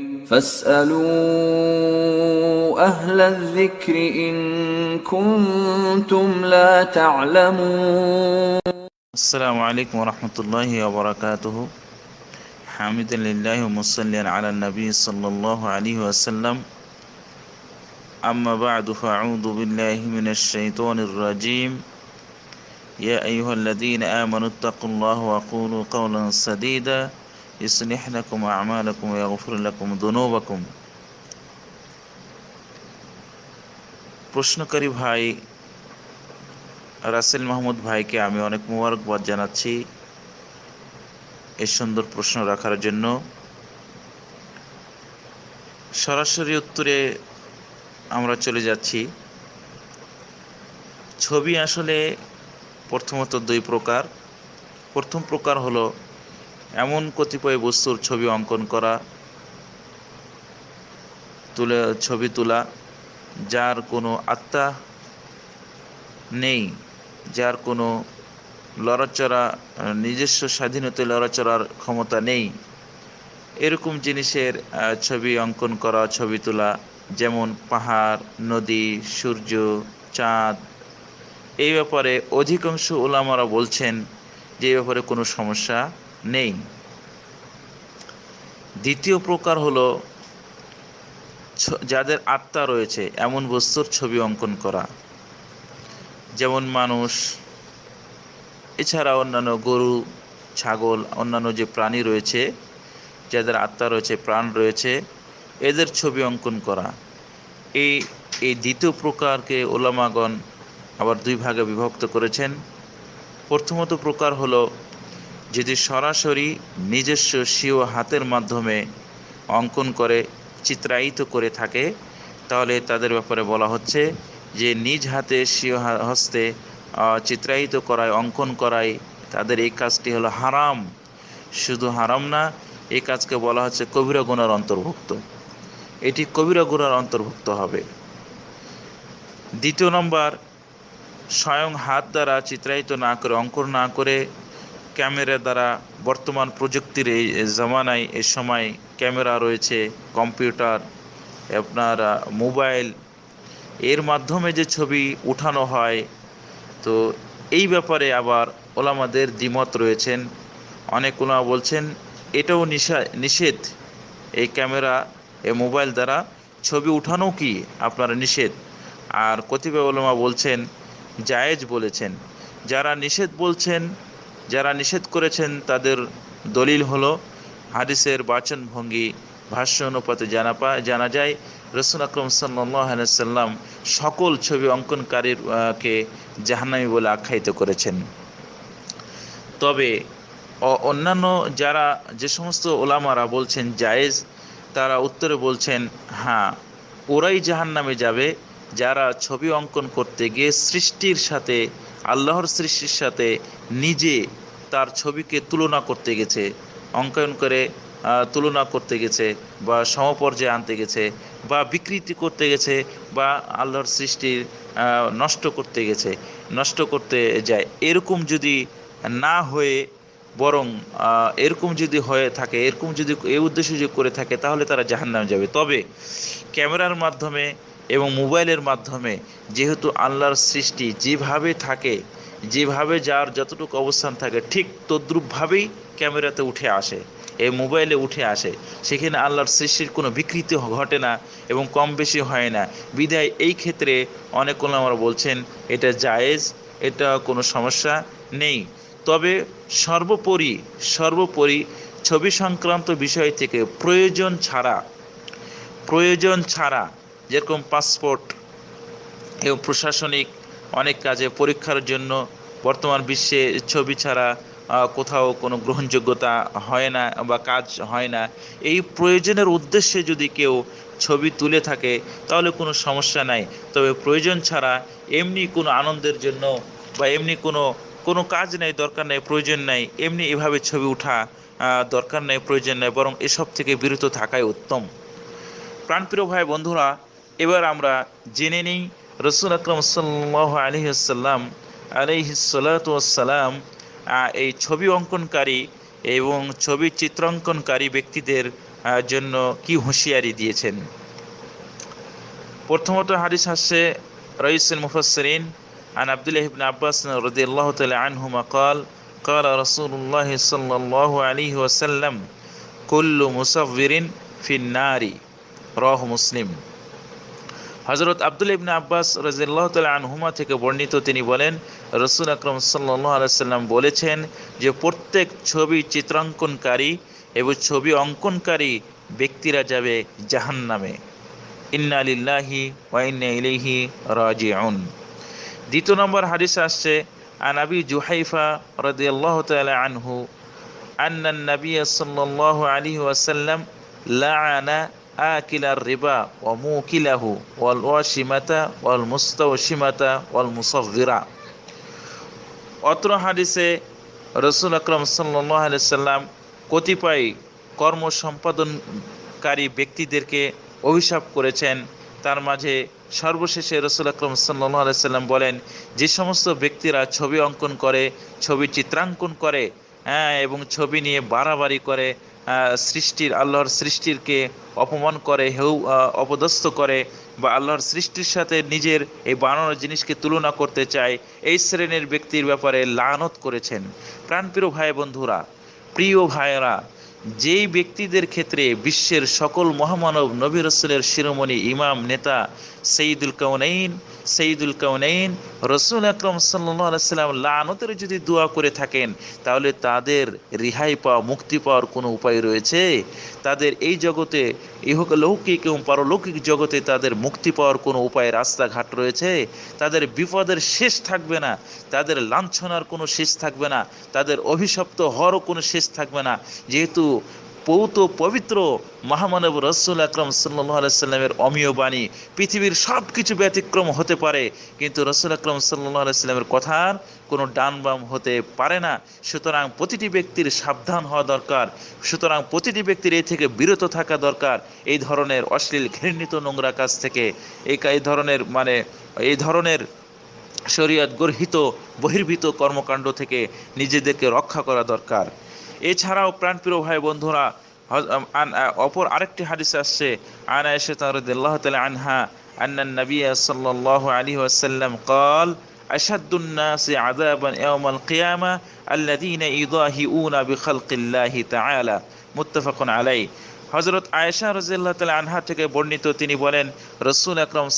فاسألوا أهل الذكر إن كنتم لا تعلمون. السلام عليكم ورحمة الله وبركاته. حامدا لله ومصليا على النبي صلى الله عليه وسلم. أما بعد فأعوذ بالله من الشيطان الرجيم. يا أيها الذين آمنوا اتقوا الله وقولوا قولا سديدا. يصلح لكم أعمالكم ويغفر لكم ذنوبكم প্রশ্নকারী ভাই রাসেল মাহমুদ ভাইকে আমি অনেক মোবারকবাদ জানাচ্ছি এই সুন্দর প্রশ্ন রাখার জন্য সরাসরি উত্তরে আমরা চলে যাচ্ছি ছবি আসলে প্রথমত দুই প্রকার প্রথম প্রকার হলো এমন কতিপয় বস্তুর ছবি অঙ্কন করা, তুলে, ছবি তোলা, যার কোনো আত্মা নেই, যার কোনো লড়াচড়া, নিজস্ব স্বাধীনতায় লড়াচড়ার ক্ষমতা নেই। এরকম জিনিসের ছবি অঙ্কন করা, ছবি তোলা, যেমন পাহাড়, নদী, সূর্য, চাঁদ, এই ব্যাপারে অধিকাংশ ওলামারা বলছেন যে ব্যাপারে কোনো সমস্যা নেই। দ্বিতীয় প্রকার হলো যাদের আত্মা রয়েছে, এমন বস্তুর ছবি অঙ্কন করা। যেমন মানুষ, এছাড়া অন্যান্য গরু, ছাগল, অন্যান্য যে প্রাণী রয়েছে, যাদের আত্মা রয়েছে, প্রাণ রয়েছে, এদের ছবি অঙ্কন করা। এই এই দ্বিতীয় প্রকারকে ওলামাগণ আবার দুই ভাগে বিভক্ত করেছেন। প্রথমত প্রকার হলো যদি সরাসরি নিজস্ব স্বীয় হাতের মাধ্যমে অঙ্কন করে, চিত্রায়িত করে থাকে, তাহলে তাদের ব্যাপারে বলা হচ্ছে যে নিজ হাতে স্বীয় হস্তে চিত্রায়িত করায়, অঙ্কন করায় তাদের এই কাজটি হলো হারাম। শুধু হারাম না, এই কাজকে বলা হচ্ছে কবিরা গুণার অন্তর্ভুক্ত। এটি কবিরা গুণার অন্তর্ভুক্ত হবে। দ্বিতীয় নম্বর, স্বয়ং হাত দ্বারা চিত্রায়িত না করে, অঙ্কন না করে ক্যামেরা দ্বারা বর্তমান প্রযুক্তির এই জামানায়, এ সময় ক্যামেরা রয়েছে, কম্পিউটার, আপনার মোবাইল। এর মাধ্যমে যে ছবি উঠানো হয়, তো এই ব্যাপারে আবার ওলামাদের দ্বিমত রয়েছেন। অনেক ওলামা বলছেন, এটাও নিষা নিষেধ। এই ক্যামেরা, এ মোবাইল দ্বারা ছবি উঠানো কি আপনার নিষেধ? আর কতিপয় ওলামা বলছেন, জায়েজ বলেছেন। যারা নিষেধ বলছেন যারা নিষেধ করেছেন তাদের দলিল হলো হাদিসের বাচন ভঙ্গি ভাষ্য অনুপাতে জানা পা, জানা যায়, রসুল আকরম সাল্লাম সকল ছবি অঙ্কনকারীর কে জাহান্নামী বলে আখ্যায়িত করেছেন। তবে অন্যান্য যারা যে সমস্ত ওলামারা বলছেন জায়েজ, তারা উত্তরে বলছেন হ্যাঁ ওরাই জাহান্নামে যাবে যারা ছবি অঙ্কন করতে গিয়ে সৃষ্টির সাথে, আল্লাহর সৃষ্টির সাথে নিজে তার ছবিকে তুলনা করতে গেছে, অঙ্কন করে তুলনা করতে গেছে বা সমপর্যায়ে আনতে গেছে বা বিকৃতি করতে গেছে বা আল্লাহর সৃষ্টির নষ্ট করতে গেছে, নষ্ট করতে যায়। এরকম যদি না হয়ে বরং এরকম যদি হয়ে থাকে, এরকম যদি এই উদ্দেশ্য যদি করে থাকে তাহলে তারা জাহান্নামে যাবে। তবে ক্যামেরার মাধ্যমে এবং মোবাইলের মাধ্যমে যেহেতু আল্লাহর সৃষ্টি যেভাবে থাকে যেভাবে যার যতটুকু অবস্থান থাকে, ঠিক তদ্রূপভাবেই ক্যামেরাতে উঠে আসে, এই মোবাইলে উঠে আসে। সেখানে আল্লাহর সৃষ্টির কোনো বিকৃতি ঘটে না এবং কম বেশি হয় না। বিধায় এই ক্ষেত্রে অনেক আমরা বলছেন, এটা জায়েজ, এটা কোনো সমস্যা নেই। তবে সর্বোপরি সর্বোপরি ছবি সংক্রান্ত বিষয় থেকে প্রয়োজন ছাড়া প্রয়োজন ছাড়া যেরকম পাসপোর্ট এবং প্রশাসনিক অনেক কাজে পরীক্ষার জন্য বর্তমান বিশ্বে ছবি ছাড়া কোথাও কোনো গ্রহণযোগ্যতা হয় না বা কাজ হয় না। এই প্রয়োজনের উদ্দেশ্যে যদি কেউ ছবি তুলে থাকে তাহলে কোনো সমস্যা নাই। তবে প্রয়োজন ছাড়া এমনি কোনো আনন্দের জন্য বা এমনি কোনো কোনো কাজ নেই দরকার নেই প্রয়োজন নেই এমনি এভাবে ছবি আহ, দরকার নেই প্রয়োজন নেই বরং এসব থেকে বিরত থাকাই উত্তম। প্রাণপ্রিয় ভাই বন্ধুরা এবার আমরা জেনে নিই রসুল আকরম সাল্লাহ আলহিসাল্লাম আলহিসাল্লাম এই ছবি অঙ্কনকারী এবং ছবি চিত্রাঙ্কনকারী ব্যক্তিদের আহ, জন্য কি হুঁশিয়ারি দিয়েছেন প্রথমত হাদিস আসছে রইসুল মুফসরিন عن عبد الله بن عباس رضي الله تعالى عنهما قال قال رسول الله صلى الله عليه وسلم كل مصور في النار رواه مسلم হজরত আব্দুল ইবনে আব্বাস রাজিয়াল্লাহ তালা আনহুমা থেকে বর্ণিত তিনি বলেন রসুল আকরম সাল্লাহ আলাইসাল্লাম বলেছেন যে প্রত্যেক ছবি চিত্রাঙ্কনকারী এবং ছবি অঙ্কনকারী ব্যক্তিরা যাবে জাহান্নামে ইন্না লিল্লাহি ওয়া ইন্না ইলাইহি রাজিউন দ্বিতীয় নম্বর হাদিস আসছে আন আবি জুহাইফা রাদিয়াল্লাহু তাআলা আনহু أن النبي صلى الله عليه وسلم لعن আকিলার রিবা ও মুকিলাহু ওয়াল ওয়াসিমাতা ওয়াল মুস্তাওসিমাতা ওয়াল মুসগিরা অত্র হাদিসে রসুল আকরম সাল্লি সাল্লাম কতিপয় কর্ম সম্পাদনকারী ব্যক্তিদেরকে অভিশাপ করেছেন। তার মাঝে সর্বশেষে রসুল আকরম সাল্লি সাল্লাম বলেন, যে সমস্ত ব্যক্তিরা ছবি অঙ্কন করে, ছবি চিত্রাঙ্কন করে হ্যাঁ এবং ছবি নিয়ে বাড়াবাড়ি করে সৃষ্টির, আল্লাহর সৃষ্টিরকে অপমান করে, হেউ অপদস্থ করে বা আল্লাহর সৃষ্টির সাথে নিজের এই বানানো জিনিসকে তুলনা করতে চায়, এই শ্রেণির ব্যক্তির ব্যাপারে লানত করেছেন। প্রাণপ্রিয় ভাই বন্ধুরা, প্রিয় ভাইয়েরা, যেই ব্যক্তিদের ক্ষেত্রে বিশ্বের সকল মহামানব নবী রসুলের শিরোমণি ইমাম নেতা সঈদুল কাউনাইন সঈদুল কাউনাইন, রসুল আকরম সাল্লাম লানতের যদি দোয়া করে থাকেন, তাহলে তাদের রিহাই পাওয়া, মুক্তি পাওয়ার কোনো উপায় রয়েছে? তাদের এই জগতে ইহক লৌকিক এবং পারলৌকিক জগতে তাদের মুক্তি পাওয়ার কোনো উপায়, রাস্তাঘাট রয়েছে? তাদের বিপদের শেষ থাকবে না, তাদের লাঞ্ছনার কোনো শেষ থাকবে না, তাদের অভিশপ্ত হওয়ারও কোনো শেষ থাকবে না। যেহেতু পৌত পবিত্র মহামানব রসুল আকরম সাল্লাহ সাল্লামের অমীয় বাণী পৃথিবীর সব কিছু ব্যতিক্রম হতে পারে, কিন্তু রসুল আকরম সাল্লাহ সাল্লামের কথার কোনো ডান বাম হতে পারে না। সুতরাং প্রতিটি ব্যক্তির সাবধান হওয়া দরকার। সুতরাং প্রতিটি ব্যক্তির এই থেকে বিরত থাকা দরকার। এই ধরনের অশ্লীল ঘৃণিত নোংরা কাজ থেকে এই ধরনের মানে এই ধরনের শরীয়ত গর্হিত বহির্ভূত কর্মকাণ্ড থেকে নিজেদেরকে রক্ষা করা দরকার। এছাড়াও প্রাণপ্রিয় ভাই বন্ধুরা হজ- আন- আ- অপর আরেকটি হাদিস আসছে আন আয়েশা রাদিয়াল্লাহু তাআলা আনহা أن النبي صلى الله عليه وسلم قال أشد الناس عذابا يوم القيامة الذين يضاهئون بخلق الله تعالى متفق عليه হজরত আয়েশা রাজিয়াল্লাহ তালা আনহা থেকে বর্ণিত তিনি বলেন, রসুল আকরম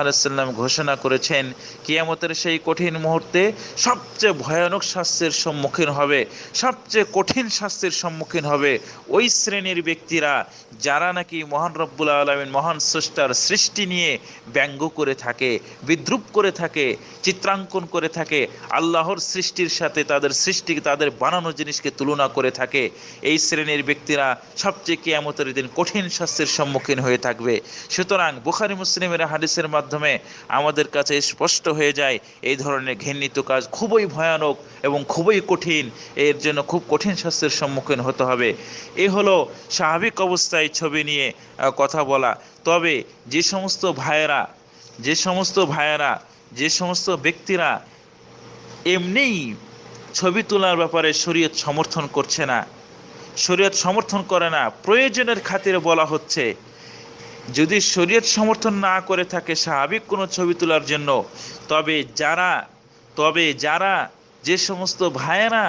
আলাইসাল্লাম ঘোষণা করেছেন, কিয়ামতের সেই কঠিন মুহূর্তে সবচেয়ে ভয়ানক শাস্তির সম্মুখীন হবে, সবচেয়ে কঠিন শাস্তির সম্মুখীন হবে ওই শ্রেণির ব্যক্তিরা যারা নাকি মহান রব্বুল আলমিন, মহান স্রষ্টার সৃষ্টি নিয়ে ব্যঙ্গ করে থাকে, বিদ্রুপ করে থাকে, চিত্রাঙ্কন করে থাকে, আল্লাহর সৃষ্টির সাথে তাদের সৃষ্টি তাদের বানানো জিনিসকে তুলনা করে থাকে, এই শ্রেণির ব্যক্তিরা সবচেয়ে কিয়ামতের দিন কঠিন শাস্তির সম্মুখীন হয়ে থাকবে। সুতরাং বুখারি মুসলিমের হাদিসের মাধ্যমে আমাদের কাছে স্পষ্ট হয়ে যায়, এই ধরনের ঘেন্নিত কাজ খুবই ভয়ানক এবং খুবই কঠিন। এর জন্য খুব কঠিন শাস্তির সম্মুখীন হতে হবে। এ হলো স্বাভাবিক অবস্থায় ছবি নিয়ে কথা বলা। তবে যে সমস্ত ভাইয়েরা, যে সমস্ত ভাইয়েরা, যে সমস্ত ব্যক্তিরা এমনিই ছবি তোলার ব্যাপারে শরীয়ত সমর্থন করছে না শরীয়ত সমর্থন করে না, প্রয়োজনের খাতিরে বলা হচ্ছে, যদি শরীয়ত সমর্থন না করে থাকে স্বাভাবিক কোনো ছবি তোলার জন্য, তবে যারা তবে যারা যে সমস্ত ভাইয়েরা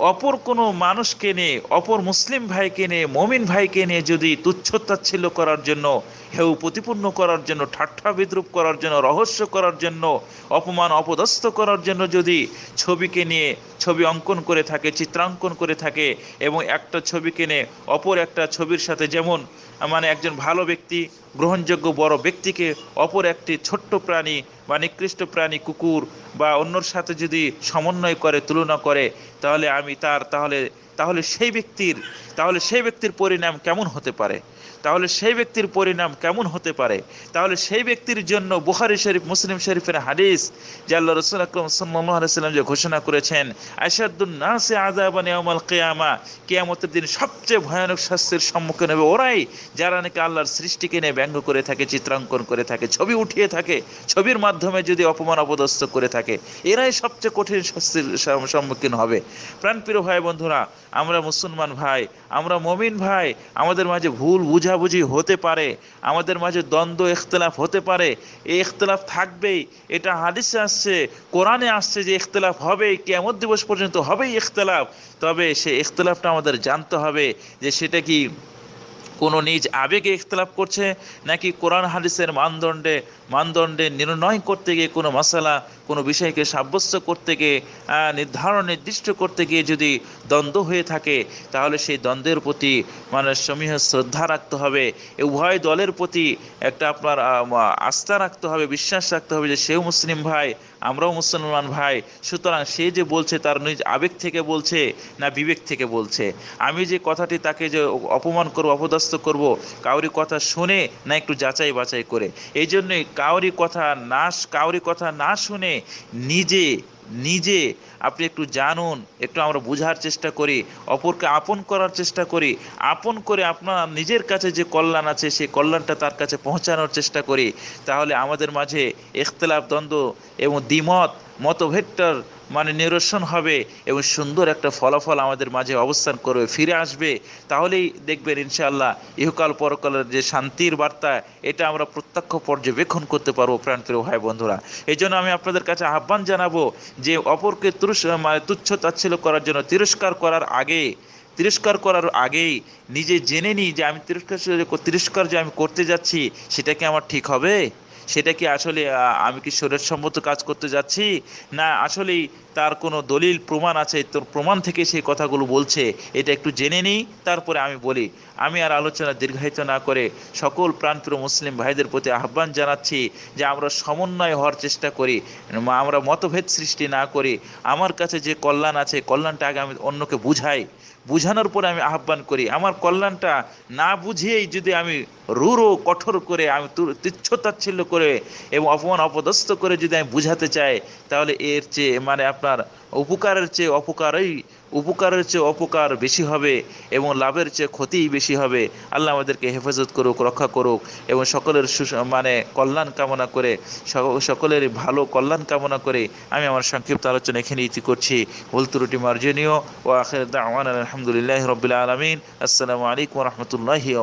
অপর কোনো মানুষকে নিয়ে, অপর মুসলিম ভাইকে নিয়ে, মমিন ভাইকে নিয়ে যদি তুচ্ছতাচ্ছিল্য করার জন্য, হেউ প্রতিপূর্ণ করার জন্য, ঠাট্টা বিদ্রুপ করার জন্য, রহস্য করার জন্য, অপমান অপদস্থ করার জন্য যদি ছবিকে নিয়ে ছবি অঙ্কন করে থাকে, চিত্রাঙ্কন করে থাকে, এবং একটা ছবিকে নিয়ে অপর একটা ছবির সাথে যেমন মানে একজন ভালো ব্যক্তি, গ্রহণযোগ্য বড় ব্যক্তিকে অপর একটি ছোট্ট প্রাণী বা নিকৃষ্ট প্রাণী, কুকুর বা অন্যর সাথে যদি সমন্বয় করে, তুলনা করে, তাহলে আমি তার, তাহলে তাহলে সেই ব্যক্তির, তাহলে সেই ব্যক্তির পরিণাম কেমন হতে পারে? তাহলে সেই ব্যক্তির পরিণাম কেমন হতে পারে? তাহলে সেই ব্যক্তির জন্য বুখারি শরীফ, মুসলিম শরীফের হাদিস, যে আল্লাহ রসুল আকরম আলাইসাল্লাম যে ঘোষণা করেছেন আসাদুন নাসে আজাবান ইয়ামাল কিয়ামা, কিয়ামতের দিন সবচেয়ে ভয়ানক শাস্তির সম্মুখীন হবে ওরাই, যারা নাকি আল্লাহর সৃষ্টিকে নিয়ে ব্যঙ্গ করে থাকে, চিত্রাঙ্কন করে থাকে, ছবি উঠিয়ে থাকে, ছবির মাধ্যমে মাধ্যমে যদি অপমান অপদস্থ করে থাকে, এরাই সবচেয়ে কঠিন শাস্তির সম্মুখীন হবে। প্রাণপ্রিয় ভাই বন্ধুরা, আমরা মুসলমান ভাই, আমরা মমিন ভাই, আমাদের মাঝে ভুল বুঝাবুঝি হতে পারে, আমাদের মাঝে দ্বন্দ্ব, ইখতলাফ হতে পারে। এই ইখতলাফ থাকবেই। এটা হাদিসে আসছে, কোরআনে আসছে যে ইখতলাফ হবে কেমন দিবস পর্যন্ত হবেই ইখতলাফ। তবে সে ইখতলাফটা আমাদের জানতে হবে যে সেটা কি কোনো নিজ আবেগে ইখতলাফ করছে নাকি কোরআন হাদিসের মানদণ্ডে মানদণ্ডে নির্ণয় করতে গিয়ে কোনো মশালা, কোনো বিষয়কে সাব্যস্ত করতে গিয়ে নির্ধারণ নির্দিষ্ট করতে গিয়ে যদি দ্বন্দ্ব হয়ে থাকে, তাহলে সেই দ্বন্দ্বের প্রতি মানে সমীহ শ্রদ্ধা রাখতে হবে। উভয় দলের প্রতি একটা আপনার আস্থা রাখতে হবে, বিশ্বাস রাখতে হবে যে সেও মুসলিম ভাই, আমরাও মুসলমান ভাই। সুতরাং সে যে বলছে তার নিজ আবেগ থেকে বলছে না বিবেক থেকে বলছে। আমি যে কথাটি তাকে যে অপমান করব, অপদস্থ করব, কাউরি কথা শুনে না একটু যাচাই বাছাই করে। এই জন্যই কাউরি কথা না, কাউরি কথা না শুনে নিজে নিজে আপনি একটু জানুন, একটু আমরা বোঝার চেষ্টা করি, অপরকে আপন করার চেষ্টা করি, আপন করে আপনার নিজের কাছে যে কল্যাণ আছে, সেই কল্যাণটা তার কাছে পৌঁছানোর চেষ্টা করি। তাহলে আমাদের মাঝে ইখতলাফ দ্বন্দ্ব এবং দ্বিমত, মতভেদটার মানে নিরসন হবে এবং সুন্দর একটা ফলাফল আমাদের মাঝে অবস্থান করবে, ফিরে আসবে। তাহলেই দেখবেন ইনশাআল্লাহ ইহকাল পরকালের যে শান্তির বার্তা, এটা আমরা প্রত্যক্ষ পর্যবেক্ষণ করতে পারব প্রাণপ্রিয় ভাই বন্ধুরা। এই জন্য আমি আপনাদের কাছে আহ্বান জানাব যে অপরকে তুরস মানে তুচ্ছ তাচ্ছিল্য করার জন্য তিরস্কার করার আগে, তিরস্কার করার আগেই নিজে জেনে নিই যে আমি তিরস্কার তিরস্কার যে আমি করতে যাচ্ছি, সেটা কি আমার ঠিক হবে? সেটা কি আসলে আমি কি শরীর সম্মত কাজ করতে যাচ্ছি? না, আসলেই তার কোনো দলিল, প্রমাণ আছে? তোর প্রমাণ থেকে সেই কথাগুলো বলছে। এটা একটু জেনে নিই, তারপরে আমি বলি। আমি আর আলোচনা দীর্ঘায়িত না করে সকল প্রাণপ্রিয় মুসলিম ভাইদের প্রতি আহ্বান জানাচ্ছি যে আমরা সমন্বয় হওয়ার চেষ্টা করি আমরা মতভেদ সৃষ্টি না করি। আমার কাছে যে কল্যাণ আছে, কল্যাণটা আগে আমি অন্যকে বুঝাই। বুঝানোর পরে আমি আহ্বান করি, আমার কল্যাণটা না বুঝিয়েই যদি আমি রুরো কঠোর করে, আমি তুচ্ছতাচ্ছিল্য করে এবং অপমান অপদস্থ করে যদি আমি বুঝাতে চাই, তাহলে এর চেয়ে মানে আপনার উপকারের চেয়ে অপকারই উপকারের চেয়ে অপকার বেশি হবে এবং লাভের চেয়ে ক্ষতিই বেশি হবে। আল্লাহ আমাদেরকে হেফাজত করুক, রক্ষা করুক এবং সকলের মানে কল্যাণ কামনা করে, সক- সকলের ভালো কল্যাণ কামনা করে আমি আমার সংক্ষিপ্ত আলোচনা এখানে ইতি করছি। ভুল ত্রুটি মার্জনীয়। ও আখের দাওয়ান আলহামদুলিল্লাহ রবিল আলমিন। আসসালামু আলাইকুম রহমতুল্লাহি